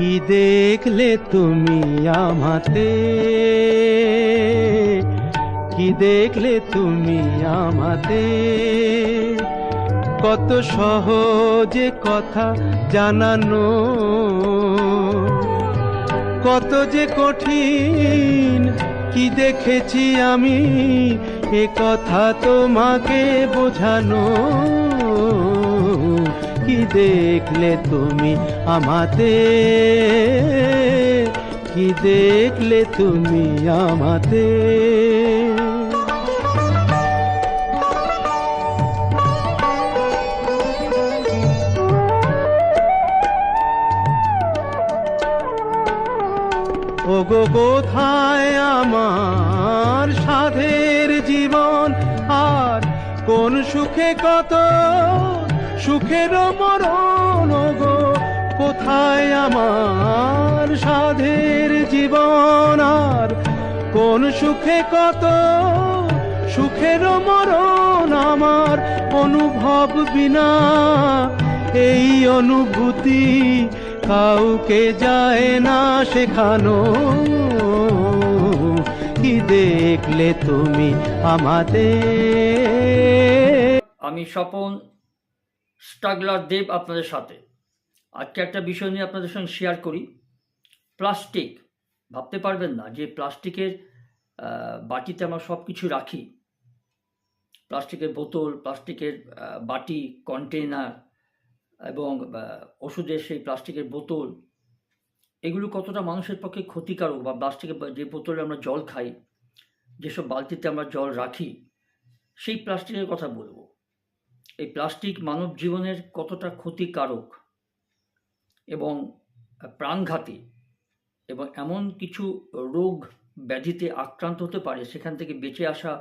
কি দেখলে তুমি আমাতে? কি দেখলে তুমি আমাতে? কত সহজে কথা জানানো, কত যে কঠিন কি দেখেছি আমি, এ কথা তোমাকে বোঝানো। কি দেখলে তুমি আমাতে? কি দেখলে তুমি আমাতে? ওগো, কোথায় আমার সাধের জীবন? আর কোন সুখে কত সুখের মরণ ওগো কোথায় আমার সাধের জীবন? আর কোন সুখে কত সুখের মরণ আমার অনুভব বিনা? এই অনুভূতি কাউকে যায় না শেখানো। কি দেখলে তুমি আমাদের? আমি স্বপন স্ট্রাগলার দেব আপনাদের সাথে। আজকে একটা বিষয় নিয়ে আপনাদের সঙ্গে শেয়ার করি। প্লাস্টিক। ভাবতে পারবেন না যে প্লাস্টিকের বাটিতে আমরা সব কিছু রাখি। প্লাস্টিকের বোতল, প্লাস্টিকের বাটি কন্টেনার এবং ওষুধের সেই প্লাস্টিকের বোতল। এগুলো কতটা মানুষের পক্ষে ক্ষতিকারক বা প্লাস্টিকের যে বোতলে আমরা জল খাই, যেসব বালতিতে আমরা জল রাখি, সেই প্লাস্টিকের কথা বলব। এই প্লাস্টিক মানব জীবনের কতটা ক্ষতিকারক এবং প্রাণঘাতী এবং এমন কিছু রোগ ব্যাধিতে আক্রান্ত হতে পারে, সেখান থেকে বেঁচে আসা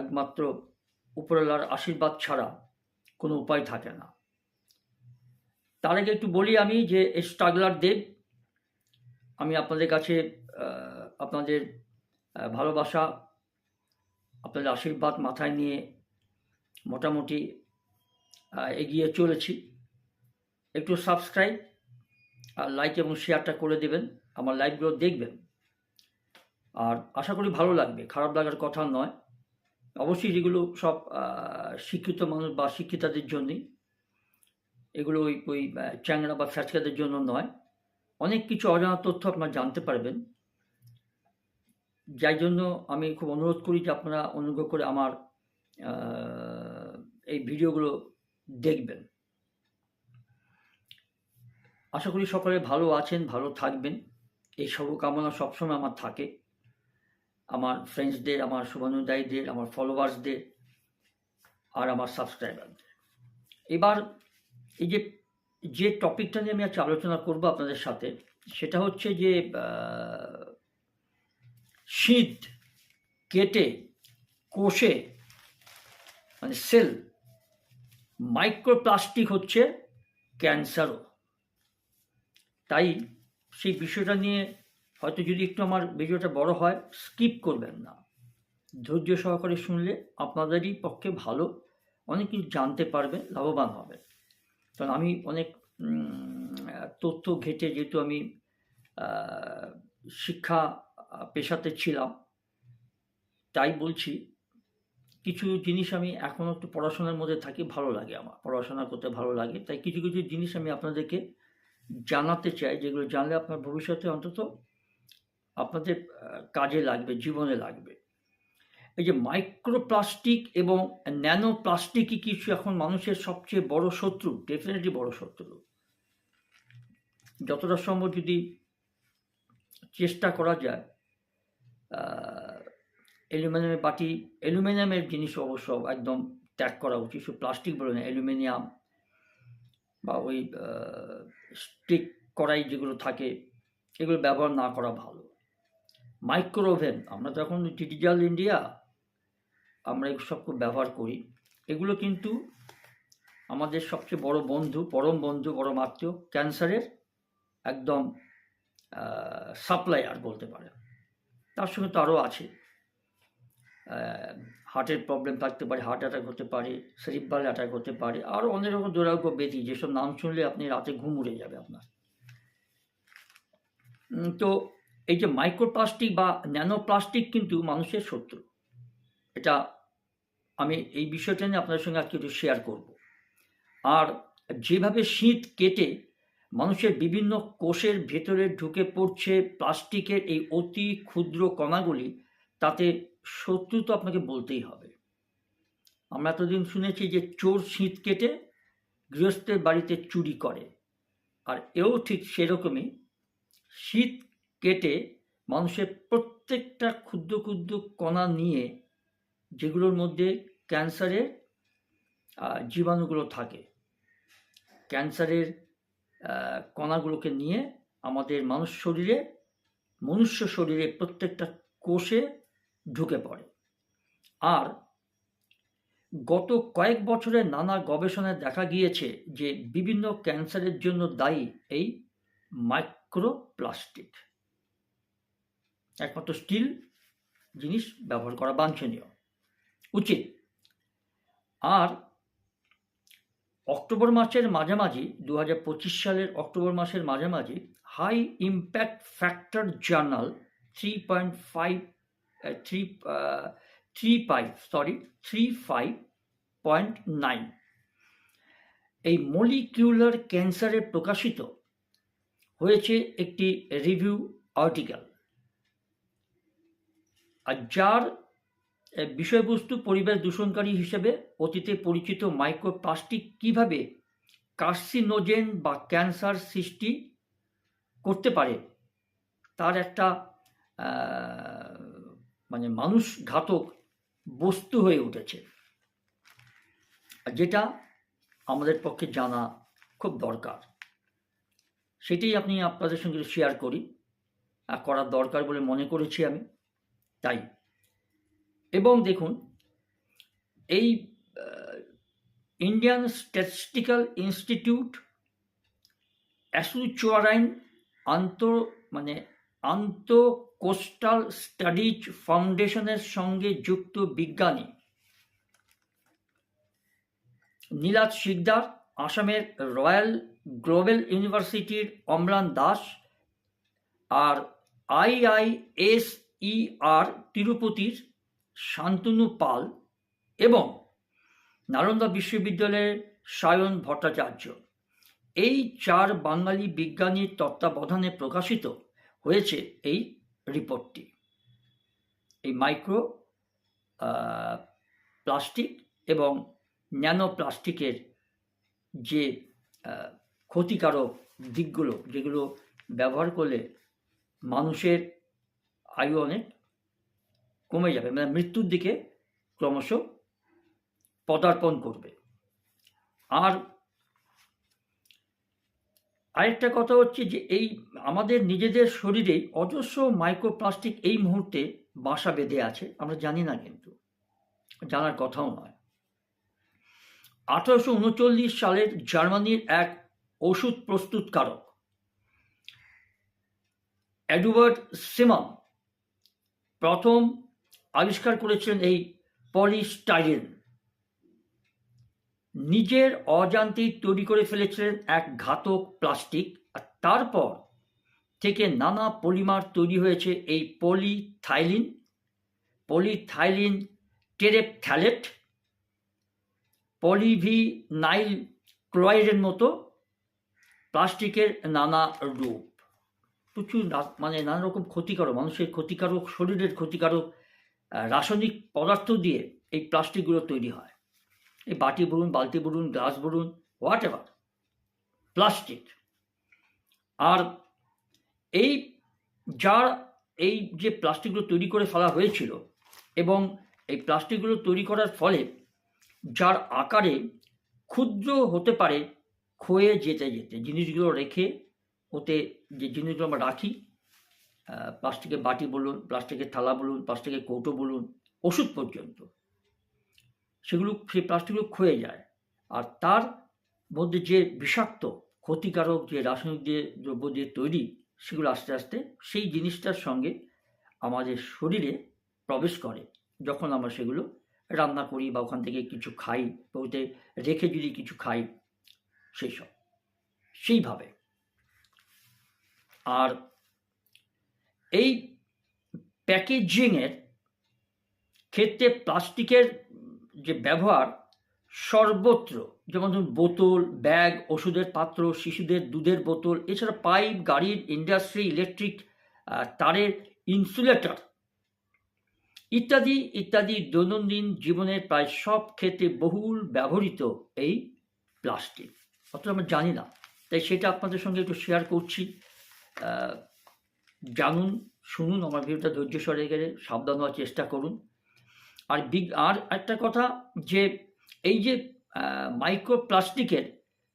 একমাত্র উপরওয়ালার আশীর্বাদ ছাড়া কোনো উপায় থাকে না। তার আগে একটু বলি আমি যে স্ট্রাগলার দেব। আমি আপনাদের কাছে আপনাদের ভালোবাসা, আপনাদের আশীর্বাদ মাথায় নিয়ে মোটামুটি এগিয়ে চলেছি। একটু সাবস্ক্রাইব আর লাইক এবং শেয়ারটা করে দেবেন, আমার লাইভগুলো দেখবেন। আর আশা করি ভালো লাগবে, খারাপ লাগার কথা নয়। অবশ্যই যেগুলো সব শিক্ষিত মানুষ বা শিক্ষিতাদের জন্যই। এগুলো ওই ওই চ্যাংড়া বা ফ্যাচকাদের জন্য নয়। অনেক কিছু অজানা তথ্য আপনারা জানতে পারবেন। যাই জন্য আমি খুব অনুরোধ করি যে আপনারা অনুগ্রহ করে আমার এই ভিডিওগুলো দেখবেন। আশা করি সকলে ভালো আছেন, ভালো থাকবেন। এই শুভকামনা সবসময় আমার থাকে। আমার ফ্রেন্ডসদের আমার শুভানুদায়ীদের আমার ফলোয়ার্সদের আর আমার সাবস্ক্রাইবারদের এবার এই যে যে টপিকটা নিয়ে আমি আজকে আলোচনা করব আপনাদের সাথে, সেটা হচ্ছে যে শীত কেটে, কোষে মানে সেল মাইক্রোপ্লাস্টিক হচ্ছে ক্যান্সারও। তাই সেই বিষয়টা নিয়ে হয়তো যদি একটু আমার ভিডিওটা বড় হয়, স্কিপ করবেন না। ধৈর্য সহকারে শুনলে আপনাদেরই পক্ষে ভালো। অনেক কিছু জানতে পারবেন, লাভবান হবে কারণ আমি অনেক তথ্য ঘেটে যেহেতু আমি শিক্ষা পেশাতে ছিলাম, তাই বলছি কিছু জিনিস আমি এখনও একটু পড়াশোনার মধ্যে থাকি, ভালো লাগে আমার। পড়াশোনা করতে ভালো লাগে। তাই কিছু কিছু জিনিস আমি আপনাদেরকে জানাতে চাই, যেগুলো জানলে আপনার ভবিষ্যতে অন্তত আপনাদের কাজে লাগবে, জীবনে লাগবে। এই যে মাইক্রোপ্লাস্টিক এবং ন্যানো প্লাস্টিকই কিছু এখন মানুষের সবচেয়ে বড় শত্রু ডেফিনেটলি বড় শত্রু। যতটা সম্ভব যদি চেষ্টা করা যায় অ্যালুমিনিয়ামের বাটি অ্যালুমিনিয়ামের জিনিস অবশ্য একদম ত্যাগ করা উচিত। শুধু প্লাস্টিক বলে না অ্যালুমিনিয়াম বা ওই স্টিক কড়াই যেগুলো থাকে, এগুলো ব্যবহার না করা ভালো। মাইক্রো ওভেন আমরা এখন ডিজিটাল ইন্ডিয়া, আমরা সব ব্যবহার করি। এগুলো কিন্তু আমাদের সবচেয়ে বড় বন্ধু, পরম বন্ধু, পরম আত্মীয়, ক্যান্সারের একদম সাপ্লাইয়ার বলতে পারে তার সঙ্গে তো আরও আছে। হার্টের প্রবলেম থাকতে পারে হার্ট অ্যাটাক হতে পারে সেরিব্রাল অ্যাটাক হতে পারে আরও অনেক রকম দুরারোগ্য ব্যাধি, যেসব নাম শুনলে আপনি রাতে ঘুম উড়ে যাবে আপনার। তো এই যে মাইক্রোপ্লাস্টিক বা ন্যানোপ্লাস্টিক কিন্তু মানুষের শত্রু। এটা আমি এই বিষয়টা নিয়ে আপনাদের সঙ্গে আজকে একটু শেয়ার করব। আর যেভাবে শীত কেটে মানুষের বিভিন্ন কোষের ভেতরে ঢুকে পড়ছে প্লাস্টিকের এই অতি ক্ষুদ্র কণাগুলি, তাতে শত্রু তো আপনাকে বলতেই হবে। আমরা এতদিন শুনেছি যে চোর শীত কেটে গৃহস্থের বাড়িতে চুরি করে। আর এও ঠিক সেরকমই শীত কেটে মানুষের প্রত্যেকটা ক্ষুদ্র ক্ষুদ্র কণা নিয়ে যেগুলোর মধ্যে ক্যান্সারের জীবাণুগুলো থাকে। ক্যান্সারের কণাগুলোকে নিয়ে আমাদের মানুষ শরীরে, মনুষ্য শরীরে প্রত্যেকটা কোষে ঢুকে পড়ে। আর গত কয়েক বছরে নানা গবেষণায় দেখা গিয়েছে যে বিভিন্ন ক্যান্সারের জন্য দায়ী এই মাইক্রোপ্লাস্টিক। একমাত্র স্টিল জিনিস ব্যবহার করা বাঞ্ছনীয়। উচিত। আর অক্টোবর মাসের মাঝামাঝি দু হাজার পঁচিশ সালের অক্টোবর মাসের মাঝামাঝি, high impact factor journal three point five three three five sorry three five point nine এই মলিকিউলার ক্যান্সারে প্রকাশিত হয়েছে একটি রিভিউ আর্টিকেল আর যার বিষয়বস্তু পরিবেশ দূষণকারী হিসেবে অতীতে পরিচিত মাইক্রোপ্লাস্টিক কীভাবে কার্সিনোজেন বা ক্যান্সার সৃষ্টি করতে পারে, তার একটা মানে মানুষ ঘাতক বস্তু হয়ে উঠেছে। যেটা আমাদের পক্ষে জানা খুব দরকার। সেটাই আপনি আপনাদের সঙ্গে শেয়ার করি। আর করার দরকার বলে মনে করেছি আমি। তাই। এবং দেখুন, এই ইন্ডিয়ান স্ট্যাটিস্টিক্যাল ইনস্টিটিউট অ্যাসুচুয়ারাইন আন্ত মানে আন্তঃকোস্টাল স্টাডিজ ফাউন্ডেশনের সঙ্গে যুক্ত বিজ্ঞানী নীলাদ শিকদার, আসামের রয়্যাল গ্লোবাল ইউনিভার্সিটির অম্লান দাস আর আইআইএসইআর তিরুপতির শান্তনু পাল এবং নালন্দা বিশ্ববিদ্যালয়ের সায়ন ভট্টাচার্য। এই চার বাঙালি বিজ্ঞানীর তত্ত্বাবধানে প্রকাশিত হয়েছে এই রিপোর্টটি। এই মাইক্রো প্লাস্টিক এবং ন্যানো প্লাস্টিকের যে ক্ষতিকারক দিকগুলো, যেগুলো ব্যবহার করলে মানুষের আয়ু অনেক কমে যাবে মানে মৃত্যুর দিকে ক্রমশ পদার্পণ করবে। আর আরেকটা কথা হচ্ছে যে এই আমাদের নিজেদের শরীরে অজস্র মাইক্রোপ্লাস্টিক এই মুহূর্তে বাসা বেঁধে আছে, আমরা জানি না কিন্তু, জানার কথাও নয়। আঠারোশো উনচল্লিশ সালের জার্মানির এক ওষুধ প্রস্তুতকারক, এডওয়ার্ড সিমাম, প্রথম আবিষ্কার করেছিলেন এই পলিস্টাইরেন। নিজের অজান্তেই তৈরি করে ফেলেছিলেন এক ঘাতক প্লাস্টিক আর তারপর থেকে নানা পলিমার তৈরি হয়েছে এই পলিথাইলিন। পলিথাইলিন টেরেপথ্যালেট পলিভিনাইল ক্লোরাইডের মতো প্লাস্টিকের নানা রূপ। প্রচুর মানে নানা রকম ক্ষতিকারক, মানুষের ক্ষতিকারক, শরীরের ক্ষতিকারক রাসায়নিক পদার্থ দিয়ে এই প্লাস্টিকগুলো তৈরি হয়। এই বাটি বলুন, বালতি বলুন, গ্লাস বলুন হোয়াট এভার প্লাস্টিক আর এই যার এই যে প্লাস্টিকগুলো তৈরি করে ফেলা হয়েছিল এবং এই প্লাস্টিকগুলো তৈরি করার ফলে যার আকারে ক্ষুদ্র হতে পারে, ক্ষয়ে যেতে যেতে, জিনিসগুলো রেখে ওতে যে জিনিসগুলো আমরা রাখি প্লাস্টিকের বাটি বলুন প্লাস্টিকের থালা বলুন প্লাস্টিকের কৌটো বলুন, ওষুধ পর্যন্ত। সেগুলো সেই প্লাস্টিকগুলো ক্ষয়ে যায়। আর তার মধ্যে যে বিষাক্ত, ক্ষতিকারক যে রাসায়নিক যে দ্রব্য দিয়ে তৈরি, সেগুলো আস্তে আস্তে সেই জিনিসটার সঙ্গে আমাদের শরীরে প্রবেশ করে। যখন আমরা সেগুলো রান্না করি বা ওখান থেকে কিছু খাই বা ওতে রেখে যদি কিছু খাই, সেই সব। সেইভাবে। আর এই প্যাকেজিংয়ের ক্ষেত্রে প্লাস্টিকের যে ব্যবহার সর্বত্র, যেমন ধরুন বোতল, ব্যাগ, ওষুধের পাত্র, শিশুদের দুধের বোতল, এছাড়া পাইপ গাড়ির ইন্ডাস্ট্রি, ইলেকট্রিক তারের ইনসুলেটর ইত্যাদি ইত্যাদি দৈনন্দিন জীবনের প্রায় সব ক্ষেত্রে বহুল ব্যবহৃত এই প্লাস্টিক। অথচ আমরা জানি না। তাই সেটা আপনাদের সঙ্গে একটু শেয়ার করছি। জানুন, শুনুন, আমার ভিডিওটা ধৈর্য সরে গেলে সাবধান হওয়ার চেষ্টা করুন। আর বিগ আর একটা কথা যে এই যে মাইক্রো প্লাস্টিকের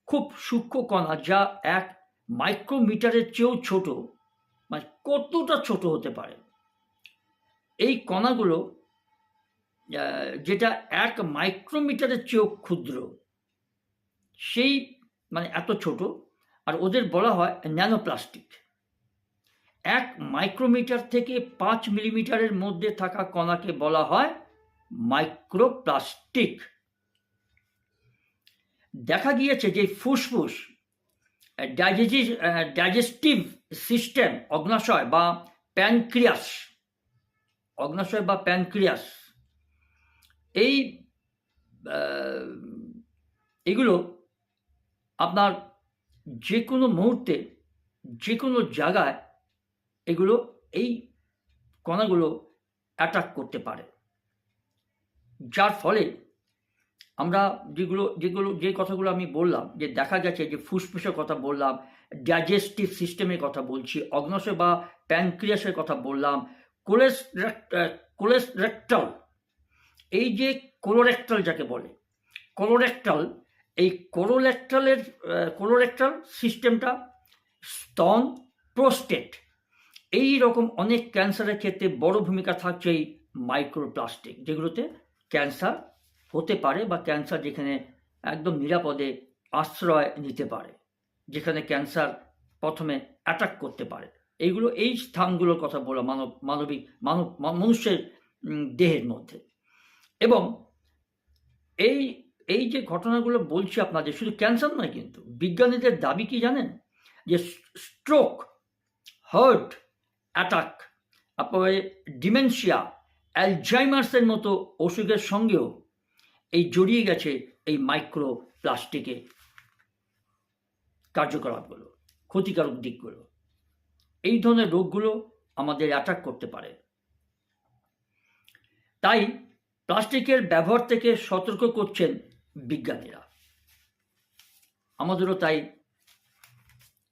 খুব সূক্ষ্ম কণা যা এক মাইক্রোমিটারের চেয়েও ছোট মানে কতটা ছোট হতে পারে? এই কণাগুলো যেটা এক মাইক্রোমিটারের চেয়েও ক্ষুদ্র, সেই মানে এত ছোট, আর ওদের বলা হয় ন্যানো প্লাস্টিক এক মাইক্রোমিটার থেকে পাঁচ মিলিমিটারের মধ্যে থাকা কণাকে বলা হয় মাইক্রোপ্লাস্টিক। দেখা গিয়েছে যে ফুসফুস ডাইজেস্টিভ সিস্টেম অগ্নাশয় বা প্যানক্রিয়াস, অগ্নাশয় বা প্যানক্রিয়াস, এই এগুলো আপনার যে কোনো মুহূর্তে যে কোনো জায়গায় এগুলো, এই কণাগুলো অ্যাটাক করতে পারে। যার ফলে আমরা যেগুলো যেগুলো, যে কথাগুলো আমি বললাম, যে দেখা গেছে যে ফুসফুসের কথা বললাম ডাইজেস্টিভ সিস্টেমের কথা বলছি, অগ্নাশয় বা প্যানক্রিয়াসের কথা বললাম কোলেস কোলেস্ট্রাল এই যে কোলোরেক্টাল যাকে বলে কোলোরেক্টাল এই কোলোরেক্টালের কোলোরেক্টাল সিস্টেমটা স্তন প্রোস্টেট এই রকম অনেক ক্যান্সারের ক্ষেত্রে বড় ভূমিকা থাকছে এই মাইক্রোপ্লাস্টিক যেগুলোতে ক্যান্সার হতে পারে বা ক্যান্সার যেখানে একদম নিরাপদে আশ্রয় নিতে পারে, যেখানে ক্যান্সার প্রথমে অ্যাটাক করতে পারে। এইগুলো, এই স্থানগুলোর কথা বলা মানব, মানবিক, মানব মনুষ্যের দেহের মধ্যে। এবং এই এই যে ঘটনাগুলো বলছি আপনাদের, শুধু ক্যান্সার নয় কিন্তু, বিজ্ঞানীদের দাবি কি জানেন? যে স্ট্রোক হার্ট অ্যাটাক তারপরে ডিমেনশিয়া অ্যালজাইমার্সের মতো অসুখের সঙ্গেও এই জড়িয়ে গেছে এই মাইক্রো প্লাস্টিকে কার্যকলাপগুলো, ক্ষতিকারক দিকগুলো। এই ধরনের রোগগুলো আমাদের অ্যাটাক করতে পারে। তাই প্লাস্টিকের ব্যবহার থেকে সতর্ক করছেন বিজ্ঞানীরা। আমাদেরও তাই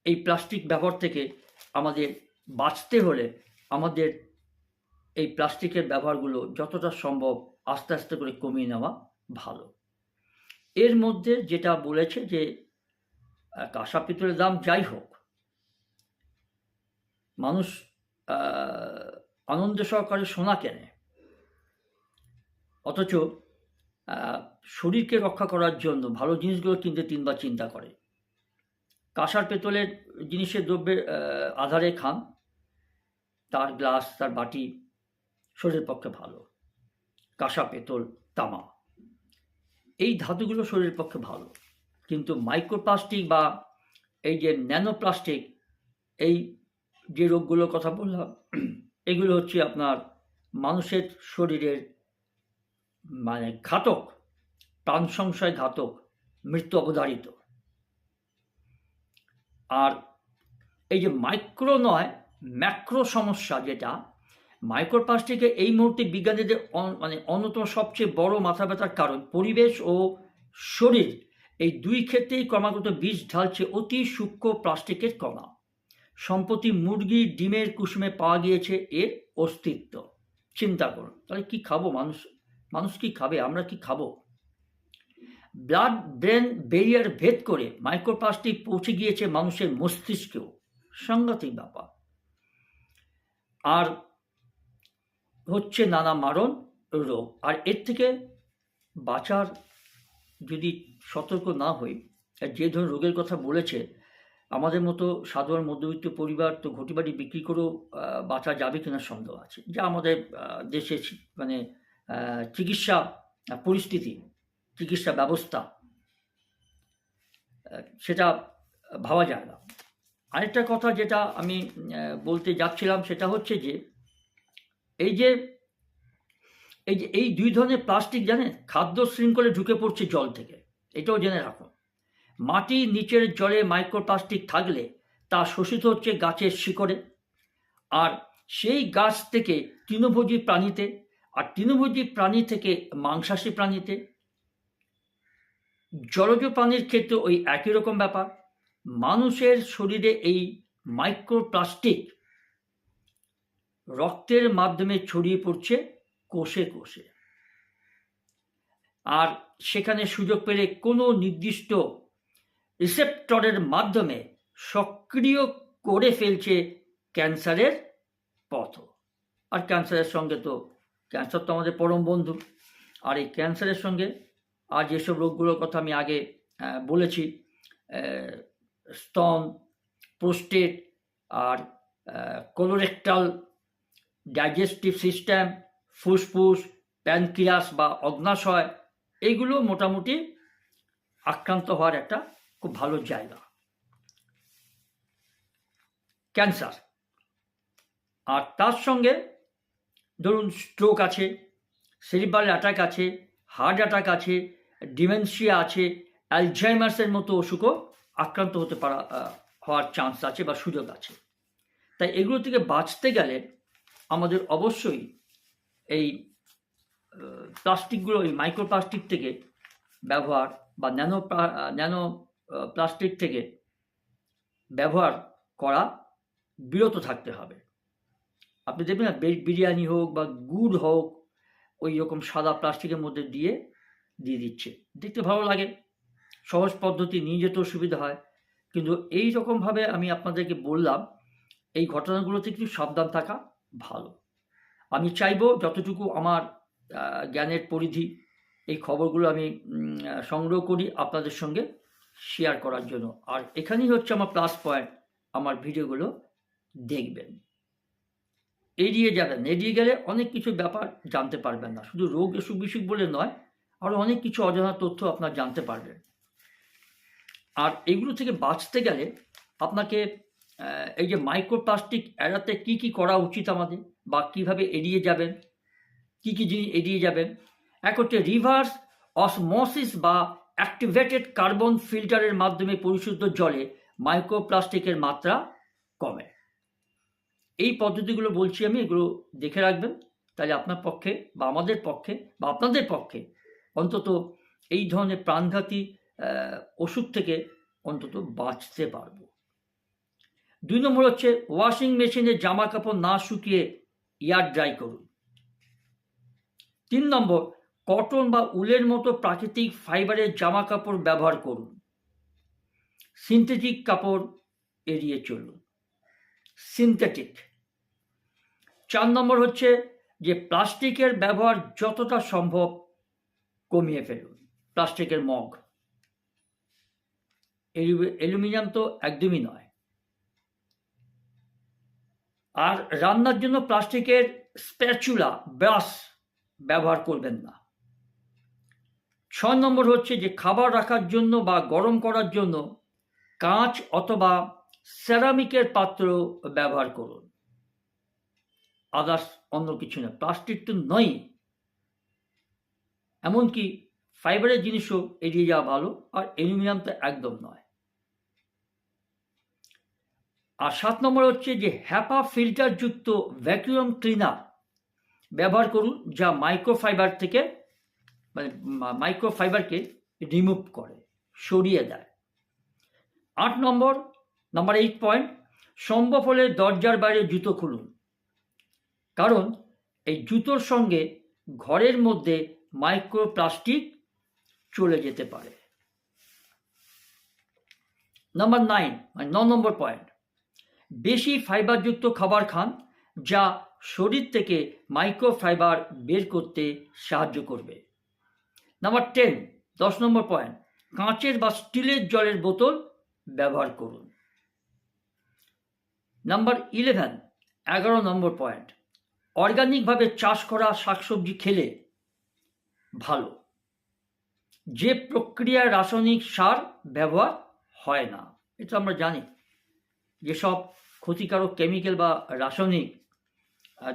এই প্লাস্টিক ব্যবহার থেকে আমাদের বাঁচতে হলে আমাদের এই প্লাস্টিকের ব্যবহারগুলো যতটা সম্ভব আস্তে আস্তে করে কমিয়ে নেওয়া ভালো। এর মধ্যে যেটা বলেছে যে কাঁসা পিতলের দাম যাই হোক, মানুষ আনন্দ সহকারে সোনা কেনে। অথচ শরীরকে রক্ষা করার জন্য ভালো জিনিসগুলো কিনতে তিনবার চিন্তা করে। কাঁসার পেতলের জিনিসের দ্রব্যের আধারে খান, তার গ্লাস, তার বাটি শরীরের পক্ষে ভালো। কাঁসা, পেতল, তামা। এই ধাতুগুলো শরীরের পক্ষে ভালো। কিন্তু মাইক্রোপ্লাস্টিক বা এই যে ন্যানোপ্লাস্টিক এই যে রোগগুলোর কথা বললাম, এগুলো হচ্ছে আপনার মানুষের শরীরের মানে ঘাতক, প্রাণ সংশয় ঘাতক, মৃত্যু অবধারিত। আর এই যে মাইক্রো নয় ম্যাক্রো সমস্যা যেটা মাইক্রোপ্লাস্টিকে এই মুহূর্তে বিজ্ঞানীদের মানে অন্যতম সবচেয়ে বড় মাথা ব্যথার কারণ পরিবেশ ও শরীর। এই দুই ক্ষেত্রেই ক্রমাগত বিষ ঢালছে অতি সূক্ষ্ম প্লাস্টিকের কণা। সম্প্রতি মুরগির ডিমের কুসুমে পাওয়া গিয়েছে এর অস্তিত্ব। চিন্তা করুন, তাহলে কি খাব মানুষ? মানুষ কি খাবে? আমরা কি খাব? ব্লাড ব্রেন ব্যারিয়ার ভেদ করে মাইক্রোপ্লাস্টিক পৌঁছে গিয়েছে মানুষের মস্তিষ্কেও। সাংঘাতিক ব্যাপার। আর হচ্ছে নানা মারণ রোগ। আর এর থেকে বাঁচার যদি সতর্ক না হই যে ধরনের রোগের কথা বলেছে আমাদের মতো সাধারণ মধ্যবিত্ত পরিবার তো ঘটিবাড়ি বিক্রি করেও বাঁচা যাবে কিনা সন্দেহ আছে। যা আমাদের আহ, দেশে মানে চিকিৎসা পরিস্থিতি চিকিৎসা ব্যবস্থা সেটা ভাবা যায় না। আরেকটা কথা যেটা আমি বলতে যাচ্ছিলাম সেটা হচ্ছে যে এই যে এই যে, এই দুই ধরনের প্লাস্টিক জানেন, খাদ্য শৃঙ্খলে ঢুকে পড়ছে জল থেকে। এটাও জেনে রাখুন। মাটির নিচের জলে মাইক্রোপ্লাস্টিক থাকলে তা শোষিত হচ্ছে গাছের শিকড়ে। আর সেই গাছ থেকে তৃণভোজী প্রাণীতে, আর তৃণভোজী প্রাণী থেকে মাংসাশী প্রাণীতে। জলজ প্রাণীর ক্ষেত্রে ওই একই রকম ব্যাপার। মানুষের শরীরে এই মাইক্রোপ্লাস্টিক রক্তের মাধ্যমে ছড়িয়ে পড়ছে কোষে কোষে। আর সেখানে সুযোগ পেলে কোনো নির্দিষ্ট রিসেপ্টরের মাধ্যমে সক্রিয় করে ফেলছে ক্যান্সারের পথ আর ক্যান্সারের সঙ্গে তো, ক্যান্সার তো আমাদের পরম বন্ধু। আর এই ক্যান্সারের সঙ্গে আর যেসব রোগগুলোর কথা আমি আগে বলেছি স্তন, প্রোস্টেট আর কোলোরেক্টাল ডাইজেস্টিভ সিস্টেম ফুসফুস প্যানক্রিয়াস বা অগ্নাশয়, এইগুলো মোটামুটি আক্রান্ত হওয়ার একটা খুব ভালো জায়গা। ক্যান্সার। আর তার সঙ্গে ধরুন স্ট্রোক আছে সেরিবাল অ্যাটাক আছে হার্ট অ্যাটাক আছে ডিমেনশিয়া আছে অ্যালজাইমার্সের মতো অসুখও আক্রান্ত হতে পারা হওয়ার চান্স আছে বা সুযোগ আছে। তাই এগুলো থেকে বাঁচতে গেলে আমাদের অবশ্যই এই প্লাস্টিকগুলো, এই মাইক্রোপ্লাস্টিক থেকে ব্যবহার বা ন্যানো ন্যানো প্লাস্টিক থেকে ব্যবহার করা বিরত থাকতে হবে। আপনি দেখবেন না বিরিয়ানি হোক বা গুড় হোক, ওই রকম সাদা প্লাস্টিকের মধ্যে দিয়ে দিয়ে দিচ্ছে। দেখতে ভালো লাগে, সহজ পদ্ধতি, নিয়ে যেতেও সুবিধা হয়। কিন্তু এই রকমভাবে আমি আপনাদেরকে বললাম, এই ঘটনাগুলোতে একটু সাবধান থাকা ভালো। আমি চাইব যতটুকু আমার জ্ঞানের পরিধি, এই খবরগুলো আমি সংগ্রহ করি আপনাদের সঙ্গে শেয়ার করার জন্য। আর এখানেই হচ্ছে আমার প্লাস পয়েন্ট আমার ভিডিওগুলো দেখবেন। এড়িয়ে যাবেন, এড়িয়ে গেলে অনেক কিছু ব্যাপার জানতে পারবেন না। শুধু রোগ অসুখ বিসুখ বলে নয় আরও অনেক কিছু অজানা তথ্য আপনার জানতে পারবেন। আর এগুলো থেকে বাঁচতে গেলে আপনাকে এই যে মাইক্রোপ্লাস্টিক এড়াতে কি কি করা উচিত আমাদের? বা কীভাবে এড়িয়ে যাবেন? কি কি জিনিস এড়িয়ে যাবেন? এক হচ্ছে রিভার্স অসমোসিস বা অ্যাক্টিভেটেড কার্বন ফিল্টারের মাধ্যমে পরিশুদ্ধ জলে মাইক্রোপ্লাস্টিকের মাত্রা কমে। এই পদ্ধতিগুলো বলছি আমি, এগুলো দেখে রাখবেন। তাহলে আপনার পক্ষে বা আমাদের পক্ষে বা আপনাদের পক্ষে অন্তত এই ধরনের প্রাণঘাতী ওষুধ থেকে অন্তত বাঁচতে পারব। দুই নম্বর হচ্ছে ওয়াশিং মেশিনে জামা কাপড় না শুকিয়ে এয়ার ড্রাই করুন। তিন নম্বর, কটন বা উলের মতো প্রাকৃতিক ফাইবারের জামা কাপড় ব্যবহার করুন। সিনথেটিক কাপড় এড়িয়ে চলুন। সিনথেটিক। চার নম্বর হচ্ছে যে প্লাস্টিকের ব্যবহার যতটা সম্ভব কমিয়ে ফেলুন। প্লাস্টিকের মগ। অ্যালুমিনিয়াম তো একদমই নয়। আর রান্নার জন্য প্লাস্টিকের স্প্যাচুলা, ব্রাশ ব্যবহার করবেন না। ছয় নম্বর হচ্ছে যে খাবার রাখার জন্য বা গরম করার জন্য কাঁচ অথবা সেরামিকের পাত্র ব্যবহার করুন। আদার্স অন্য কিছু না, প্লাস্টিক তো নয় এমনকি ফাইবারের জিনিসও এড়িয়ে যাওয়া ভালো, আর অ্যালুমিনিয়াম তো একদম নয়। আর সাত নম্বর হচ্ছে যে হ্যাপা ফিল্টারযুক্ত ভ্যাকুয়াম ক্লিনার ব্যবহার করুন, যা মাইক্রোফাইবার থেকে মানে মাইক্রোফাইবারকে রিমুভ করে, সরিয়ে দেয়। আট নম্বর নাম্বার এইট পয়েন্ট সম্ভব হলে দরজার বাইরে জুতো খুলুন। কারণ এই জুতোর সঙ্গে ঘরের মধ্যে মাইক্রোপ্লাস্টিক চলে যেতে পারে। নাম্বার নাইন মানে ন নম্বর পয়েন্ট বেশি ফাইবারযুক্ত খাবার খান, যা শরীর থেকে মাইক্রোফাইবার বের করতে সাহায্য করবে। নাম্বার টেন দশ নম্বর পয়েন্ট কাঁচের বা স্টিলের জলের বোতল ব্যবহার করুন। নাম্বার ইলেভেন এগারো নম্বর পয়েন্ট অর্গানিকভাবে চাষ করা শাকসবজি খেলে ভালো। যে প্রক্রিয়ায় রাসায়নিক সার ব্যবহার হয় না, এটা আমরা জানি। যেসব ক্ষতিকারক কেমিক্যাল বা রাসায়নিক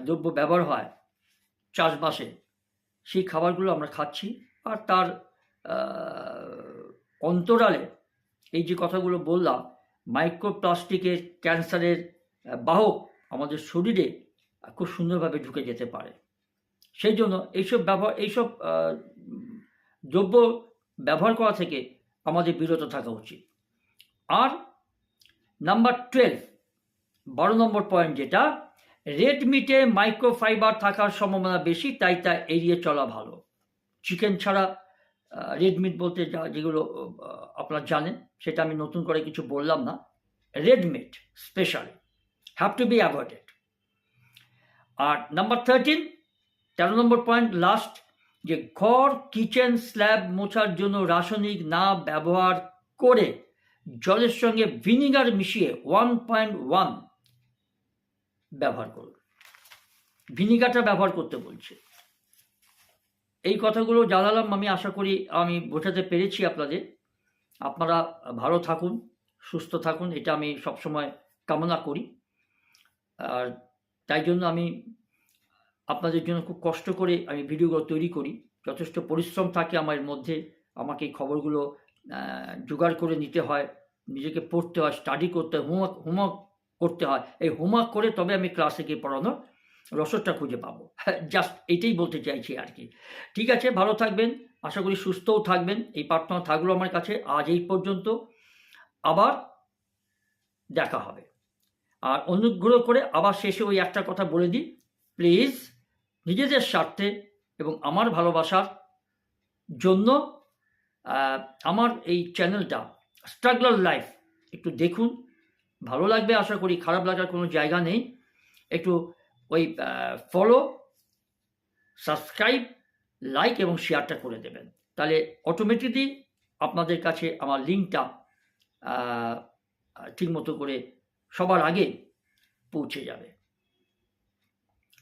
দ্রব্য ব্যবহার হয় চাষবাসে। সেই খাবারগুলো আমরা খাচ্ছি আর তার অন্তরালে এই যে কথাগুলো বললাম মাইক্রোপ্লাস্টিকের ক্যান্সারের বাহক আমাদের শরীরে খুব সুন্দরভাবে ঢুকে যেতে পারে। সেই জন্য এইসব ব্যবহার, এইসব দ্রব্য ব্যবহার করা থেকে আমাদের বিরত থাকা উচিত। আর নাম্বার টুয়েলভ বারো নম্বর পয়েন্ট যেটা রেড মিটে মাইক্রোফাইবার থাকার সম্ভাবনা বেশি, তাই তা এড়িয়ে চলা ভালো। চিকেন ছাড়া রেড মিট বলতে যা, যেগুলো আপনারা জানেন, সেটা আমি নতুন করে কিছু বললাম না। Red meat specially have to be avoided R number thirteen তেরো নম্বর পয়েন্ট লাস্ট যে ঘর কিচেন স্ল্যাব মোছার জন্য রাসায়নিক না ব্যবহার করে জলের সঙ্গে ভিনিগার মিশিয়ে ওয়ান পয়েন্ট ওয়ান ব্যবহার করুন। ভিনিগারটা ব্যবহার করতে বলছে। এই কথাগুলো জানালাম আমি আশা করি আমি বোঝাতে পেরেছি আপনাদের। আপনারা ভালো থাকুন, সুস্থ থাকুন, এটা আমি সবসময় কামনা করি। আর তাই জন্য আমি আপনাদের জন্য খুব কষ্ট করে আমি ভিডিওগুলো তৈরি করি। যথেষ্ট পরিশ্রম থাকে আমার মধ্যে, আমাকে এই খবরগুলো জোগাড় করে নিতে হয়, নিজেকে পড়তে হয় স্টাডি করতে হয় হোমওয়ার্ক হোমওয়ার্ক করতে হয়। এই হোমওয়ার্ক করে তবে আমি ক্লাসে গিয়ে পড়ানোর রসদটা খুঁজে পাবো। জাস্ট এটাই বলতে চাইছি আর কি। ঠিক আছে, ভালো থাকবেন, আশা করি সুস্থও থাকবেন, এই প্রার্থনা থাকল আমার কাছে, আজ এই পর্যন্ত, আবার দেখা হবে। আর অনুগ্রহ করে আবার শেষে ওই একটা কথা বলে দিই প্লিজ নিজেদের স্বার্থে এবং আমার ভালোবাসার জন্য আমার এই চ্যানেলটা স্ট্রাগলার লাইফ একটু দেখুন। ভালো লাগবে আশা করি, খারাপ লাগার কোনো জায়গা নেই। একটু ওই ফলো সাবস্ক্রাইব লাইক এবং শেয়ারটা করে দেবেন। তাহলে অটোমেটিকলি আপনাদের কাছে আমার লিঙ্কটা ঠিকমতো করে সবার আগে পৌঁছে যাবে।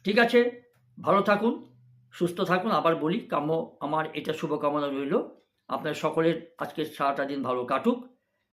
ঠিক আছে? ভালো থাকুন, সুস্থ থাকুন। আবার বলি, কাম্য, আমার এটা শুভকামনা রইল। আপনার সকলের আজকের সারাটা দিন ভালো কাটুক।